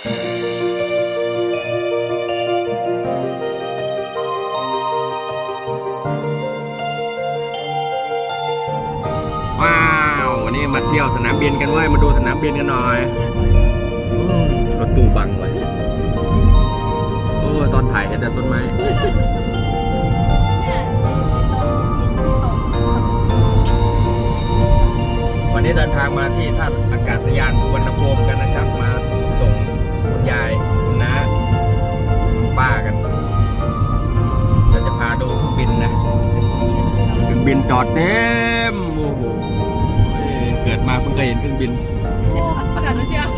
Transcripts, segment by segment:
ว้าว วันนี้มาเที่ยวสนามบินกันเว้ยมาดูสนามบินกันหน่อยอืมรถตู้บังไว้โอ้ยตอนถ่ายเห็นแต่ต้นไม้วันนี้เดินทางมาที่ท่าอากาศยานสุวรรณภูมิกันนะครับ บินจอดเต็มโอ้โหเกิดมาเพิ่งเคยเห็นเครื่องบินโอ้ขนาดนั้นเชียว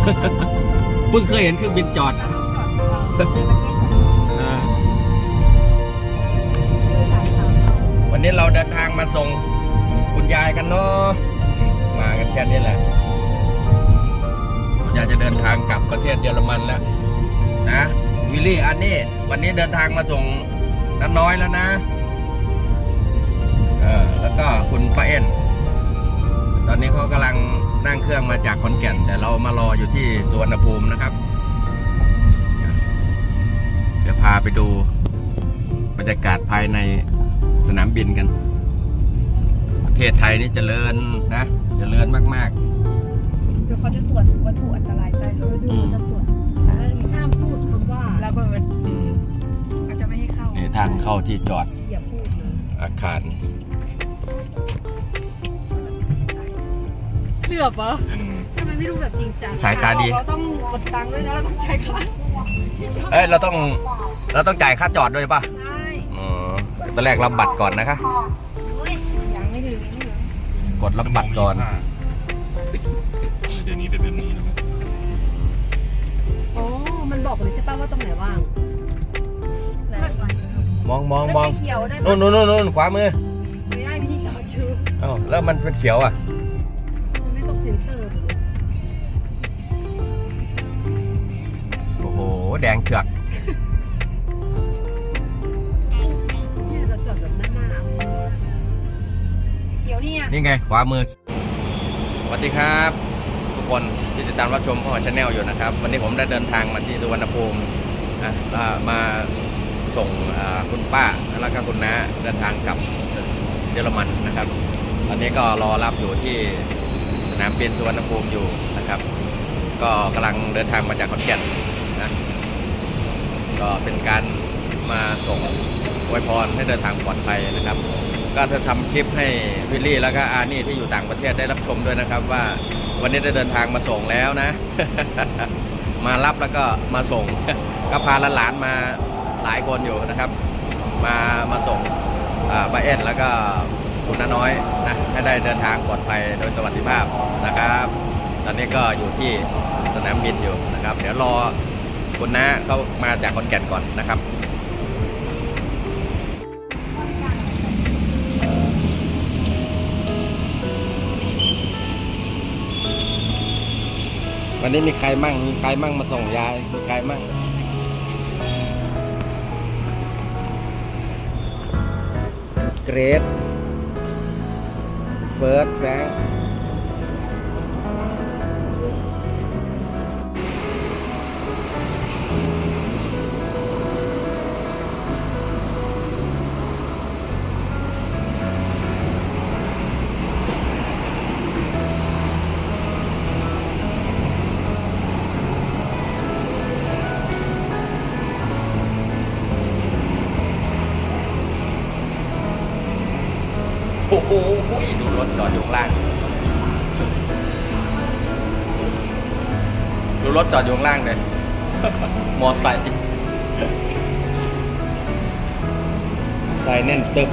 เพิ่งเคยเห็นเครื่องบินจอดอ่าวันนี้เราเดินทางมาส่งคุณยายกันเนาะมากันแค่นี้แหละคุณยายจะเดินทางกลับประเทศเยอรมันแล้วนะวิลลี่อันนี้วันนี้เดินทางมาส่งน้าน้อยแล้วนะ เออแล้วก็คุณป้าเอ็นตอนนี้เขากำลังนั่งเครื่องมาจากขอนแก่น แต่เรามารออยู่ที่สุวรรณภูมินะครับ เดี๋ยวพาไปดูบรรยากาศภายในสนามบินกัน ประเทศไทยนี่เจริญนะเจริญมาก เดี๋ยวเขาจะตรวจวัตถุอันตรายได้เลยอืมจะตรวจห้ามพูดคำว่าระเบิดๆอืมเขาจะไม่ให้เข้านี่ทางเข้าที่จอดอย่าพูดนะอาคาร เหลือบเหรออืม ทำไมไม่ดูแบบจริงจังสายตาดี เราต้องกดตังค์ด้วยนะเราต้องใช้ค่าที่จอดเอ้ยเราต้องเราต้องจ่ายค่าจอดด้วยป่ะใช่อ๋อตอนแรกรับบัตรก่อนนะคะ ยังไม่ถึงไม่ถึงกดรับบัตรก่อน เดี๋ยวนี้เป็นแบบนี้แล้วมั้ยโอ้มันบอกเลยใช่ป่ะว่าตรงไหนว่างไหนมองมองแล้วมองไฟเขียวได้นู่ปะนนู่นนู่นนู่นขวามือไม่ได้พี่ที่จอดชื่อเอ้าแล้วมันเป็นเขียวอะ แดงเถือกเนี่ยเราจอดแบบหน้าหนาวเขียวเนี่ย นี่ไงขวามือสวัสดีครับ ทุกคนที่ติดตามรับชมพ่อชาแนลอยู่นะครับ วันนี้ผมได้เดินทางมาที่สุวรรณภูมินะอ่ามาส่งอ่าคุณป้าแล้วก็คุณน้าเดินทางกลับเยอรมันนะครับ ตอนนี้ก็รอรับอยู่ที่สนามบินสุวรรณภูมิอยู่นะครับ ก็กำลังเดินทางมาจากขอนแก่นนะ ก็เป็นการมาส่งอวยพรให้เดินทางปลอดภัยนะครับ ก็จะทำคลิปให้วิลลี่แล้วก็อานี่ที่อยู่ต่างประเทศได้รับชมด้วยนะครับว่าวันนี้ได้เดินทางมาส่งแล้วนะ มารับแล้วก็มาส่ง ก็พาหลานมาหลายคนอยู่นะครับ มามาส่งบาเอ็นแล้วก็คุณน้าน้อยนะให้ได้เดินทางปลอดภัยโดยสวัสดิภาพนะครับ ตอนนี้ก็อยู่ที่สนามบินอยู่นะครับ เดี๋ยวรอ คุณน้าเขามาจากขอนแก่นก่อนนะครับวันนี้มีใครมั่ง มีใครมั่งมาส่งยาย มีใครมั่ง เกรด เฟิร์สแฟง รถจอดอยู่ข้างล่างเลยมอไซค์ใส่แน่นตึบ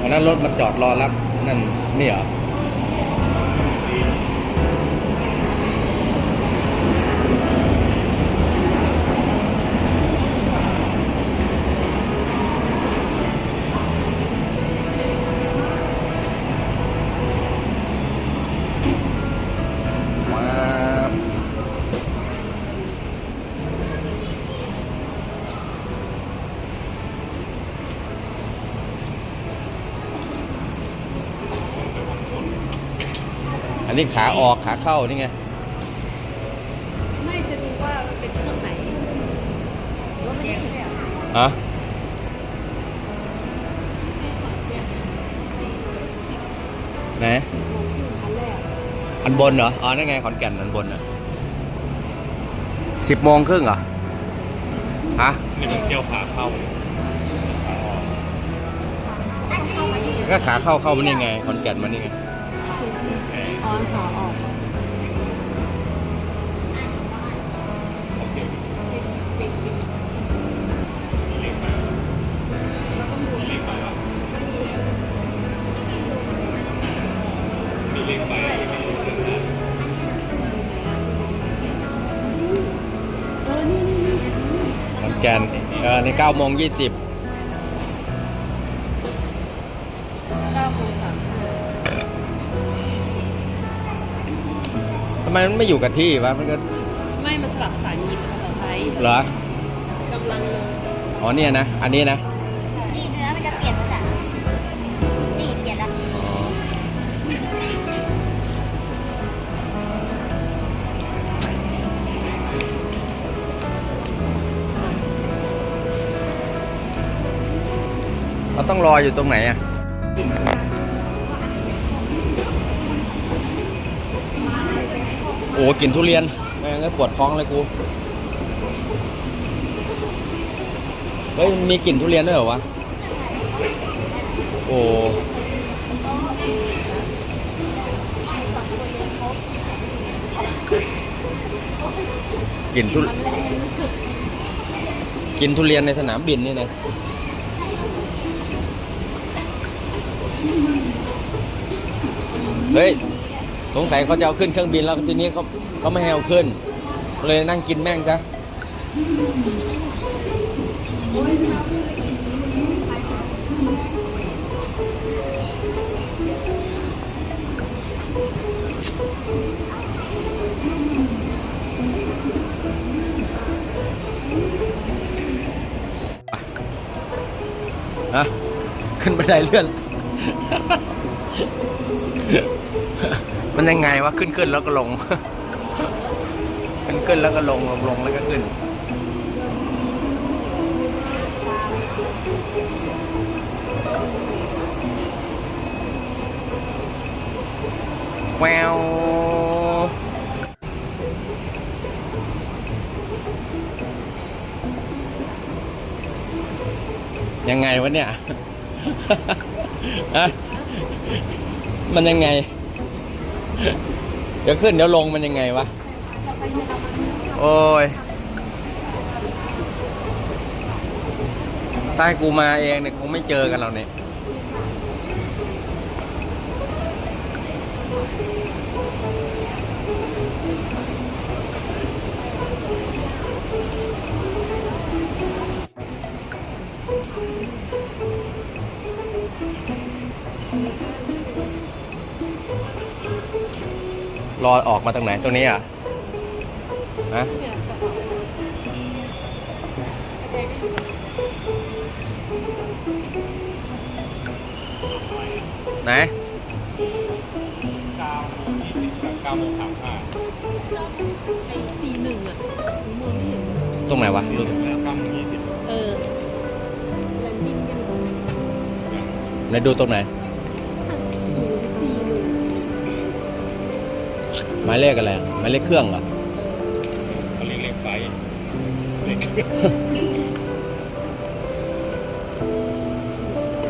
อันนั้นรถมาจอดรอรับนั่นนี่เหรอ นนี้ขาออกขาเข้านี่ไง ไม่จะดูว่ามันเป็นเครื่องไหนรถมันยังไม่ได้อะฮะ ไหนอันแรกอันบนเหรอ อ๋อ นั่นไงขอนแก่นอันบนอะสิบโมงครึ่งเหรอ ฮะ นี่มันเที่ยวขาเข้าขาออกก็ขาเข้าเข้ามานี่ไง ขอนแก่นมานี่ไง แกอนในเก้าโมงยี่สิบำไมมันไม่อยู่กับที่วะมันก็ไม่มาสลับภาษาอังกฤษกับภาษาไทยเหรอกำลังลงอ๋อเนี่ยนะ อันนี้นะใช่นี่เนื้อมันจะเปลี่ยนภาษานี่เปลี่ยนละอ๋อเราต้องรออยู่ตรงไหนอะ อ้กลินทุเรียนแม่งก็ปวดท้องเลยกู เฮ้ยมีกลิ่นทุเรียนด้วยเหรอวะ โอ้กินทุกินทุเรียนในสนามบินนี่นะเฮ้ย สงสัยเขาจะเอาขึ้นเครื่องบินแล้วทีนี้เขาเขาไม่ให้เอาขึ้น เลยนั่งกินแม่งซะฮะขึ้นบันไดเลื่อน มันยังไงวะขึ้นขึ้นแล้วก็ลงขึ้นขึ้นแล้วก็ลงลงลงแล้วก็ขึ้น แววยังไงวะเนี่ย มันยังไง เดี๋ยวขึ้นเดี๋ยวลงมันยังไงวะ โอ้ยถ้าให้กูมาเองเนี่ยคงไม่เจอกันเราเนี่ย รอออกมาตรงไหนตรงนี้อะฮะไหนเก้าโมงยี่สิบกับเก้าโมงสามห้าไอ้สี่หนึ่งอะหนูมองไม่เห็นตรงไหนวะดูเก้าโมงยี่สิบเออแลนดิ้งยังตรงไหน หมายเลขอะไรอะหมายเลขเครื่องเหรอเขาเรียกเลขไฟ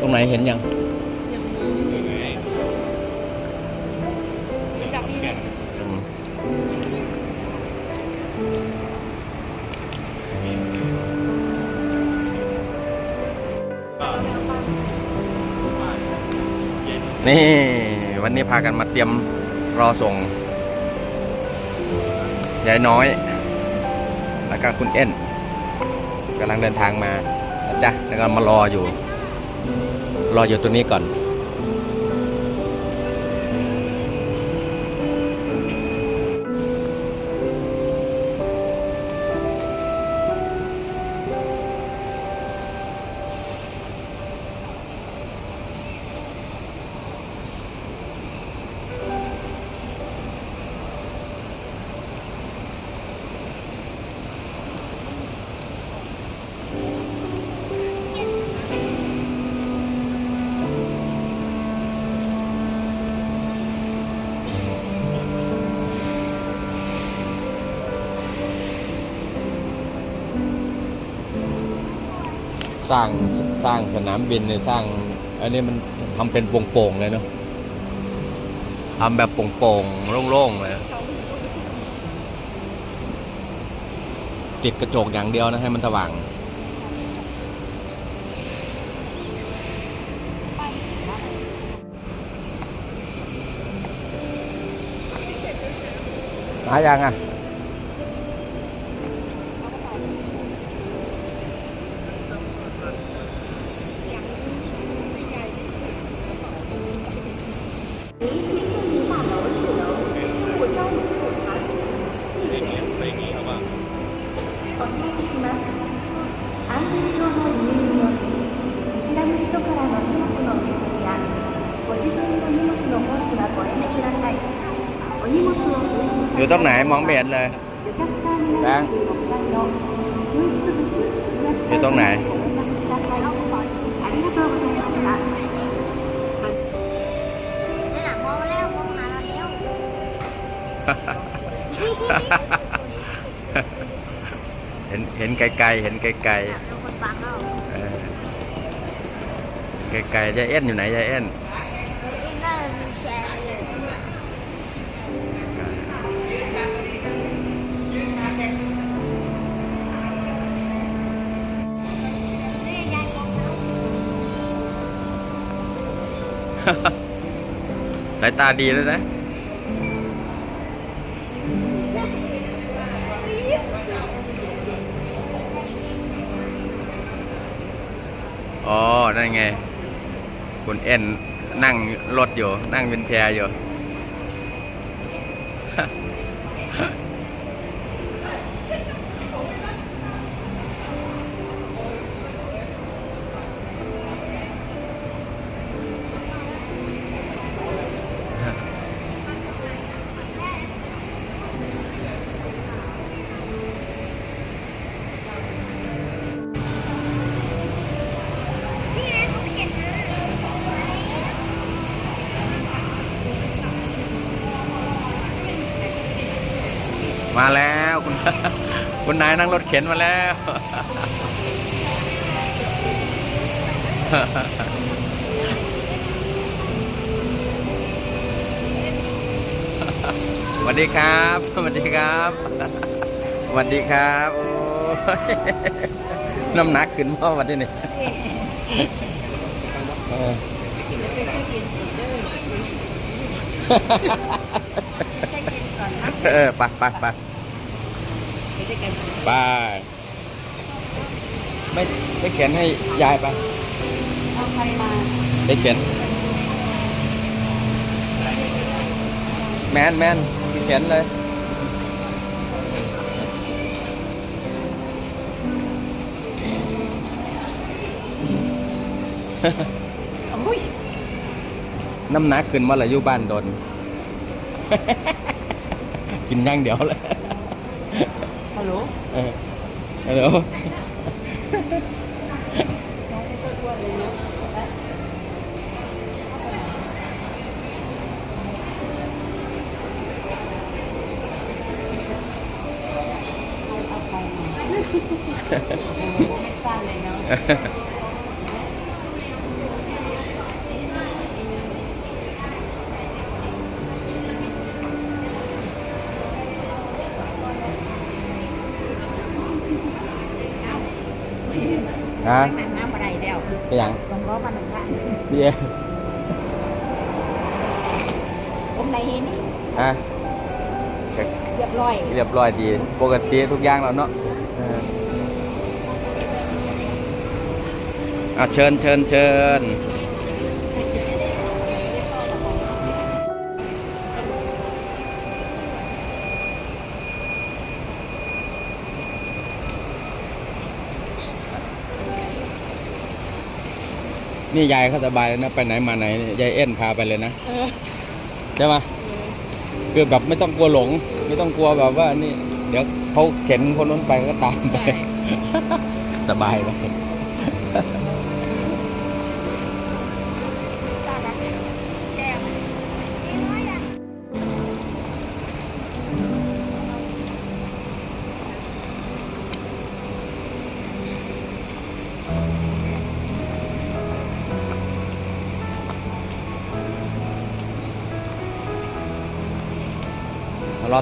ตรงไหนเห็นยังยังมองไม่เอเห็อนไงดับนี่แก่นอืมนี่วันนี้พากันมาเตรียมรอส่ง ยายน้อย แล้วก็คุณเอ็นกำลังเดินทางมานะจ๊ะแล้วก็มารออยู่ รออยู่ตรงนี้ก่อน สร้างสร้างสนามบินเนี่ยสร้าง อันนี้มันทำเป็นโป่งๆเลยเนาะทำแบบโป่งๆโล่งๆเลยติดกระจกอย่างเดียวนะให้มันสว่างหายังอะ เห็นเห็นไกลๆเห็นไกลอยากเป็นคนฟังเราๆไกลๆยายเอ็นอยู่ไหนยายเอ็นสายตาดีแล้วนะ นั่นไง คุณเอ็นนั่งรถอยู่ นั่งเป็นแพรอยู่ มาแล้วคุณคุณนายนั่งรถเข็นมาแล้ว สวัสดีครับ สวัสดีครับ สวัสดีครับ โอ้ยน้ำหนักขึ้นเพราะวันที่นี่เออใช้กินก่อนนะเออไปไปไปไป ด้วยกันไปไม่ไม่เขียนให้ยายไปเอาใครมาได้เขียน แมนแมนเขียนเลยโอ้ยน้ำหนักขึ้นมาละอยู่บ้านดน กินอย่างเดียวเลยฮัลโหลเออ ฮัลโห ลน้องก็อ้วนเลยเนาะเอาไปมาไม่สั้นเลยเนาะฮะนั่งน้ำอะไรเดียวไปยังลองร้อมาหนึ่งวันเบี้ยผมในเห็นนี่ฮะเรียบร้อยเรียบร้อยดี ปกติทุกอย่างแล้วเนาะเอออะเชิญเชิญเชิญ นี่ยายเขาสบายแล้วนะไปไหนมาไหนเนี่ยยายเอ็นพาไปเลยนะเออใช่ไหมคือแบบไม่ต้องกลัวหลง ไม่ต้องกลัวแบบว่านี่ เดี๋ยวเขาเข็นคนนู้นไปก็ตามไป ใช่ สบายเล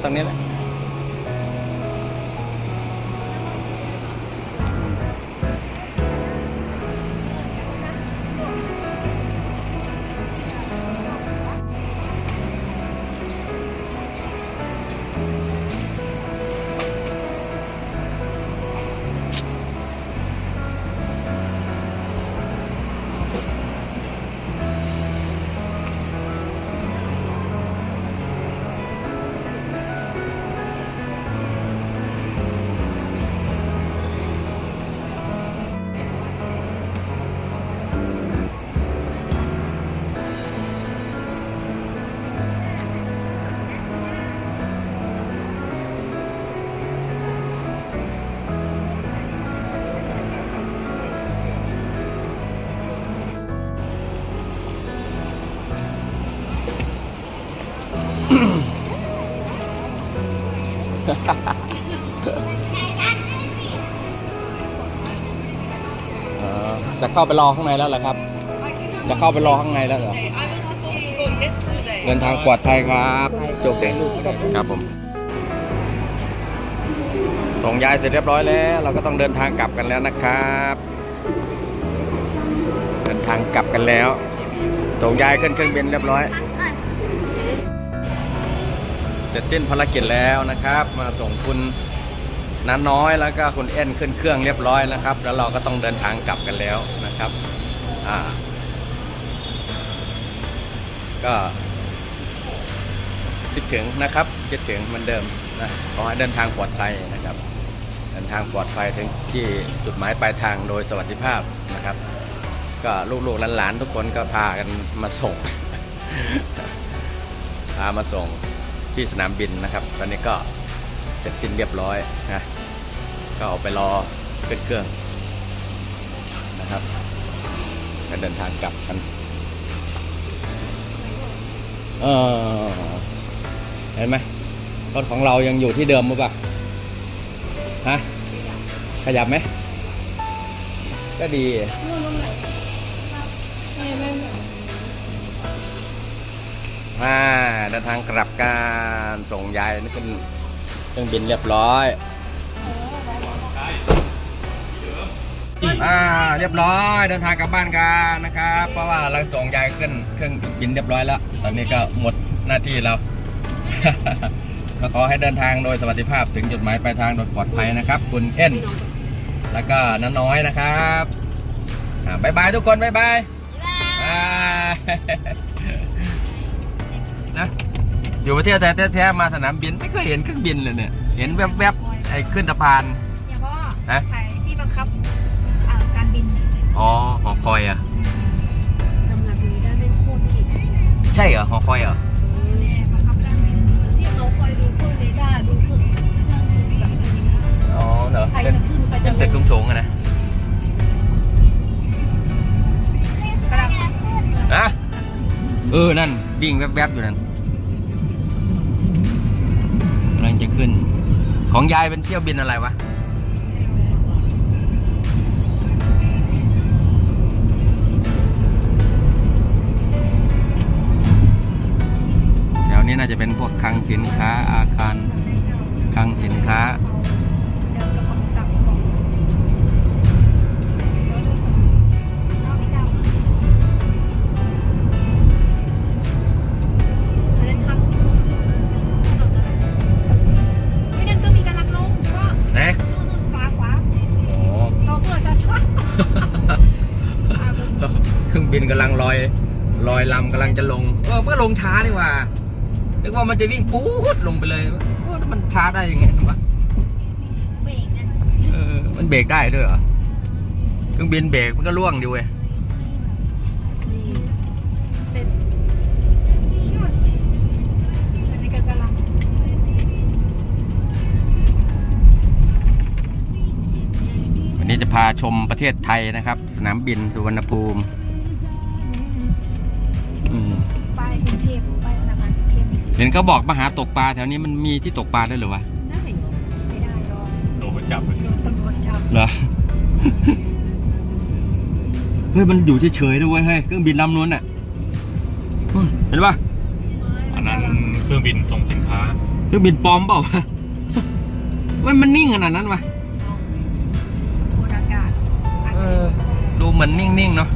ตรงนี้แหละ เข้าไปรอข้างในแล้วเหรอครับ จะเข้าไปรอข้างในแล้วเหรอเดินทางปลอดภัยครับจบเด็ครับผม ส่งยายเสร็จเรียบร้อยแล้ว เราก็ต้องเดินทางกลับกันแล้วนะครับ เดินทางกลับกันแล้ว ส่งยายขึ้นเครื่องบินเรียบร้อย เสร็จสิ้นภารกิจแล้วนะครับ มาส่งคุณน้าน้อยแล้วก็คุณเอ็นขึ้นเครื่องเรียบร้อยนะครับ แล้วเราก็ต้องเดินทางกลับกันแล้วนะ ครับอ่าก็คิดถึงนะครับคิดถึงเหมือนเดิมนะขอให้เดินทางปลอดภัยนะครับ เดินทางปลอดภัยถึงที่จุดหมายปลายทางโดยสวัสดิภาพนะครับ ก็ลูกๆหลานๆทุกคนก็พากันมาส่งพามาส่งที่สนามบินนะครับ ตอนนี้ก็เสร็จสิ้นเรียบร้อยนะก็ออกไปรอขึ้นเครื่องนะครับ ก็เดินทางกลับกัน เออเห็นไหมรถของเรายังอยู่ที่เดิมหรือเปล่าฮะ ขยับไหม ก็ดีอ่าเดินทางกลับการส่งยายนี่ขึ้นเครื่องบินเรียบร้อย อ่าเรียบร้อยเดินทางกลับบ้านกันนะครับเพราะว่าเราส่งยายขึ้นเครื่องบินเรียบร้อยแล้ว ตอนนี้ก็หมดหน้าที่เรา ก็ขอให้เดินทางโดยสวัสดิภาพถึงจุดหมายปลายทางโดยปลอดภัยนะครับ คุณเอ็นแล้วก็น้าน้อยนะครับอ่าบายบายทุกคนบายบายอ่านะอยู่ประเทศไทยแท้ๆมาสนามบินไม่เคยเห็นเครื่องบินเลยเนี่ยเห็นแวบๆไอ้ขึ้นสะพานเนี่ยพ่อนะ ถ่าย อหอคอย อะทำงานตรงนี้ได้ไม่โคตรดีใช่เหรอหอคอยเหรอเนี่ยบังคับการบินที่เขาคอยดูเครื่องเรดาร์ดูเครื่องเครื่องดูแบบนี้นะอ๋อเหรอใครเป็นจะขึ้นใครเป็จะนลตึกงสูงๆอะนะกำลังอะเออนั่นวิ่งแวบๆอยู่นั่นกำลังจะขึ้น ของยายเป็นเที่ยวบินอะไรวะ นี้น่าจะเป็นพวกคลังสินค้าอาคารคลังสินค้าเดินกับคนสั่งบอกน้องพี่ดาวอันนั้นคำสิวินั่นก็มีกำลังลงก็นะนู่นนู่นฟ้าขวาโอ้ต่อเพื่อจะสว่าเครื่องบินกำลังลอยลอยลำกำลังจะลง เออเพื่อลงช้านี่หว่า นึกว่ามันจะวิ่งปู๊ดลงไปเลยแล้วมันช้าได้ยังไงวะเบรกนะเออมันเบรกได้ด้วยเหรอเครื่องบินเบรกมันก็ล่วงดิเว้ยนี่เส้นอันนี้ก็กำลังวันนี้จะพาชมประเทศไทยนะครับ สนามบินสุวรรณภูมิไปกรุงเทพ เทพเห็นเขาบอกมาหาตกปลาแถวนี้มันมีที่ตกปลาได้วยเหรือวะได้เหรอไม่ได้หรอกโดนไปจับเลยโดนตำรวจจับเหรอ เฮ้ยมันอยู่เฉยๆด้วยเวยเฮ้ยเครื่องบินลำนู้นอะเฮ้ยเห็นปะอันนั้นเครื่องบินส่งสินค้าอเครื่องบินปลอมเปล่าวะ มันมันนิ่งขนาดนั้นวะ โคนอากาศเออดูเหมือนนิ่งๆเนาะ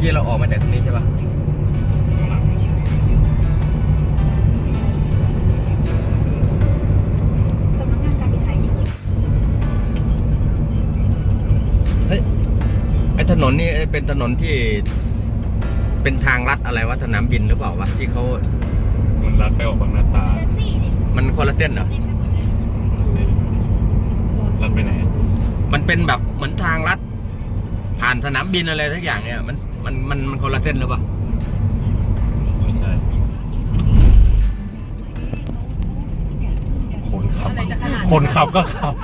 อกี้เราออกมาจากตรงนี้ใช่ปะสำนักงานการบินไทยนี่คือเฮ้ย ไอถนนนี่เป็นถนนที่ เป็นทางลัดอะไรวะสนามบินหรือเปล่าวะที่เขามันรัดไปออกบางหน้าตาแท็กซี่เนี่ยมันคนละเส้นเหรอรัดไปไหนมันเป็นแบบเหมือนทางลัด ผ่านสนามบินอะไรทุกอย่างเนี่ย มัน มันมันมันคนละเส้นหรือเปล่าไม่ใช่คนขับ อะไรจะขนาดคนขับก็ขับ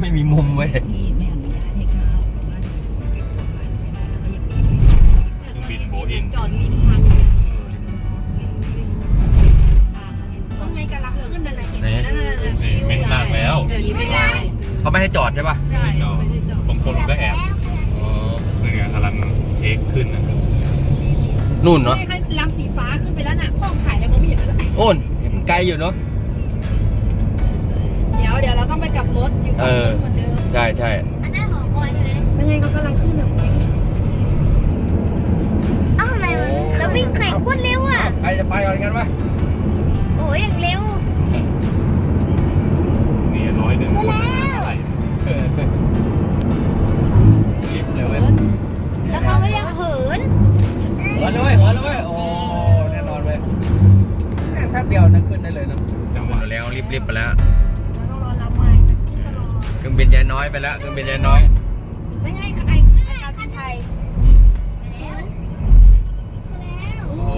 ไม่มีมุมเว้ยเครื่องบินโบอิงจอดริมทางต้องไงการรับขึ้นอะไรเห็นไหมนั่นน่ะนั่นน่ะชิวไม่นั่งแล้ว เดี๋ยวนี้ไม่ได้เขาไม่ให้จอดใช่ปะใช่จอดไม่ได้จอด บางคนก็แอบอ๋อนี่ไงกำลั งเทคขึ้นนะนู่นเนาะนี่คันลำสีฟ้าขึ้นไปแล้วน่ะห้องถ่ายแล้วมองไม่เห็นแล้วโอ้นมันไกลอยู่เนาะเดี๋ยวเดี๋ยวเราต้องไปกลับรถอยู่ฝั่งนู้นเหมือนเดิมใช่ใช่อันนั้นหอคอยใช่ไหมแล้วไงเขากำลังขึ้นแบบนี้เอ้าทำไมมันแล้ววิ่งแข่งโคตรเร็วอะใครจะไปก่อนกันวะโอ้ยอย่างเร็ว แล้วเครื่องบินยายน้อยแล้วไงไอ้การบินไทยโอ้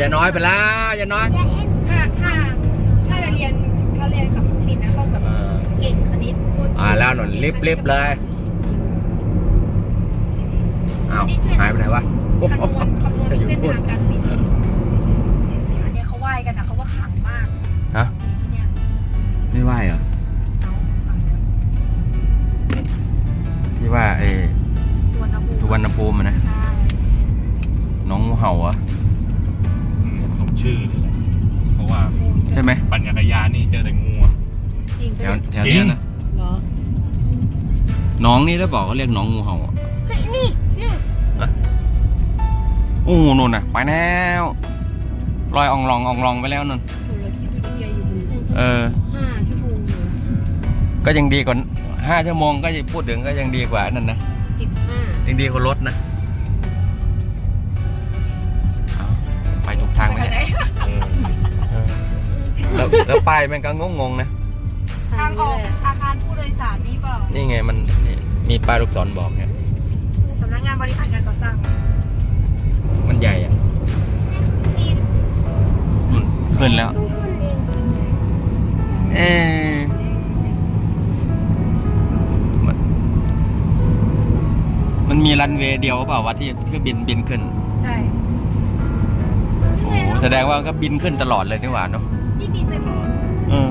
ยายน้อยไปแล้วยายน้อยอย่าถ้าถ้าถ้าจะเรียนถ้าเรียนขับเครื่องบินนะต้องแบบเก่งคณิตอ่าแล้วหนุนรีบรีบเลยอ้าวหายไปไหนวะคำนวณคำนวณจะอยู่เส้นทางการบินอันนี้เขาไหว้กันนะเขาว่าขังมากฮะที่เนี่ยไม่ไหว้เหรอ ที่ว่าไอ้สุวรรณภูมิสุวรรณภูมิอะนะ ใช่น้องงูเห่าเหรอะอืมสมชื่อเลยแหละเพราะว่าใช่ไหมปั่นจักรยานนี่เจอแต่งูอะ จริงแถปะวเนี่ยแถวนี้นะเหรอน้องนี่ได้บอกเขาเรียกน้องงูเห่าอะเฮ้ยนี่นี่โอ้นู่นน่ะ ไปแล้วลอยอองลองอองลองไปแล้วนั่นถูกเลยคิดดูดิแกอยู่บนเออ ห้าชั่วโมงอยู่ก็ยังดีกว่า ห้าชั่วโมงก็พูดถึงก็ยังดีกว่านั่นนะสิบห้ายังดีกว่ารถนะเอาไปถูกทางไหมเนี่ยเออแล้วแล้วป้ายมันก็งงๆนะ ทางออกอาคารผู้โดยสารนี่เปล่านี่ไงมันนี่มีป้ายลูกศรบอกเนี่ยสำนักงานบริหารงานก่อสร้างมันใหญ่อะปีนอืมขึ้นแล้วต้องขึ้นเองเอ๊ะ รันเวย์เดียวเปล่าวะที่เครื่องบินบินขึ้นใช่โอ้แสดงว่าก็บินขึ้นตลอดเลยนี่หว่าเนาะที่บินไปปุ๊บเออ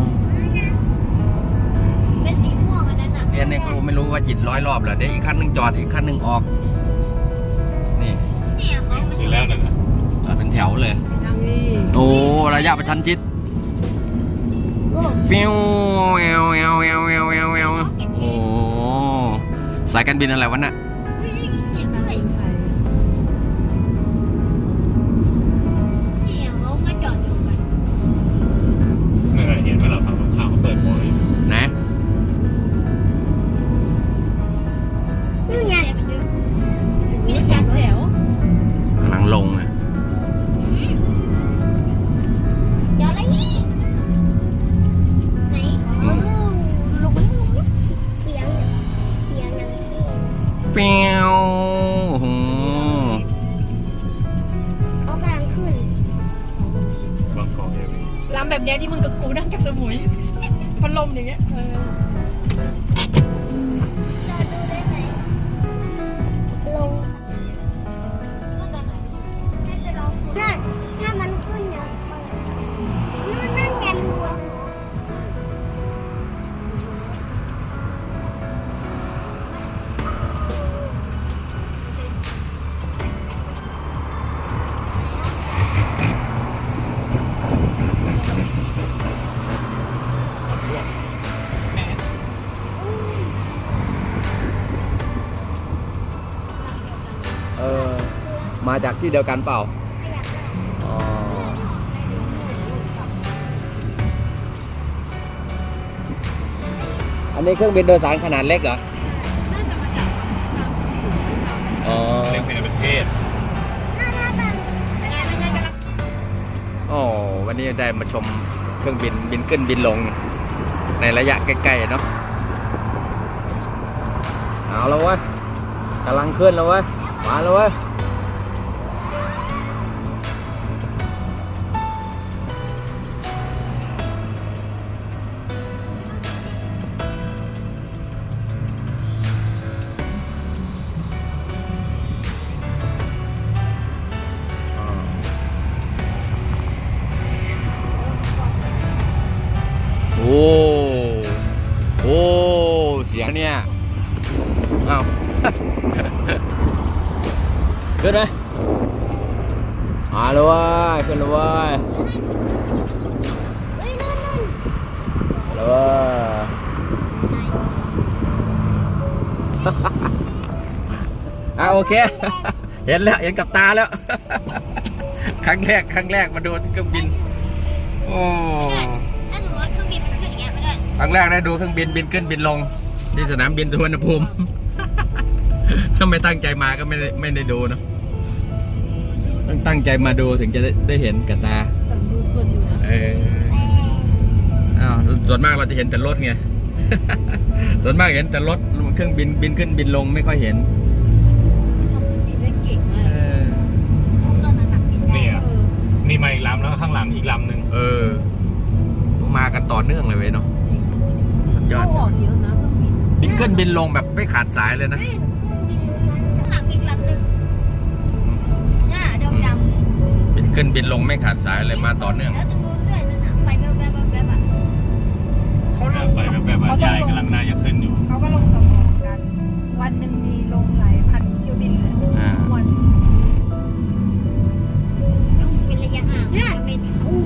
เป็นสีม่วงอันนั้นอะเรียนในครูไม่รู้ว่าจิตร้อยรอบเหรอเดี๋ยวอีกคันหนึ่งจอดอีกคันหนึ่งออก นี่เนี่ยเขาคือแล้วหนึ่งอะจอดเป็นแถวเลยนี่โอ้ระยะประชันชิดโอ้ฟิวแอวแอวแอวแอวแอวแอวโอ้สายการบินอะไรวะน่ะ มาจากที่เดียวกันเปล่าขยับได้อ๋ออันนี้เครื่องบินโดยสารขนาดเล็กเหรอน่าจะมาจากทางสมุทรหรือเปล่าอ๋อเรียกเป็นประเทศถ้าถ้าแบบยังไงยังไงกันละโอ้วันนี้ได้มาชมเครื่องบินบินขึ้นบินลงในระยะใกล้ๆเนาะเอาแล้วเว้ยกำลังขึ้นแล้วเว้ยมาแล้วเว้ย เสียงเนี่ยอ้าวขึ้นไหมมาเลยเว้ยขึ้นเลยเว้ยเฮ้ยนู่นนู่นมาเลยเว้ยอะโอเค เห็นแล้ว เห็นกับตาแล้ว ครั้งแรก ครั้งแรกมาดูเครื่องบิน โอ้ถ้าสมมติว่าเครื่องบินมันขึ้นอย่างเงี้ยไม่ได้ครั้งแรกได้ดูเครื่องบินบินขึ้นบินลง ที่สนามบินสุวรรณภูมิ ถ้าไม่ตั้งใจมาก็ไม่ได้ไม่ได้ดูเนอะต้องตั้งใจมาดูถึงจะได้ได้เห็นกับตาแต่ดูเพลินอยู่นะเอออ้าวส่วนมากเราจะเห็นแต่รถไง ส่วนมากเห็นแต่รถเครื่องบินบินขึ้นบินลงไม่ค่อยเห็นทำบินได้เก่งมาเอกอเครื่องนั้นหนักบินได้เนี่ยเออนี่มาอีกลำแล้วก็ข้างหลังอีกลำหนึ่งเออ มากันต่อเนื่องเลยเว้ยเนาะสุดยอเข้าดออกเยอะนะ บิงเกิลบินลงแบบไม่ขาดสายเลยนะข้างหลังอีกลำหนึ่งน่าดำดบินขึ้นบินลงไม่ขาดสายเลยมาต่อเนื่องแล้วตรงนู้นด้วยนั่นอะไฟแวบแวบแวบๆอะเขาลงไฟแบบแบบเขาต้อยายกำลังน่าจะขึ้นอยู่ เขาก็ลงตะองกัน วันหนึ่งมีลงหลายพันเที่ยวบินเลยวัน ต้องเป็นระยะห่างแล้วก็เป็นอู้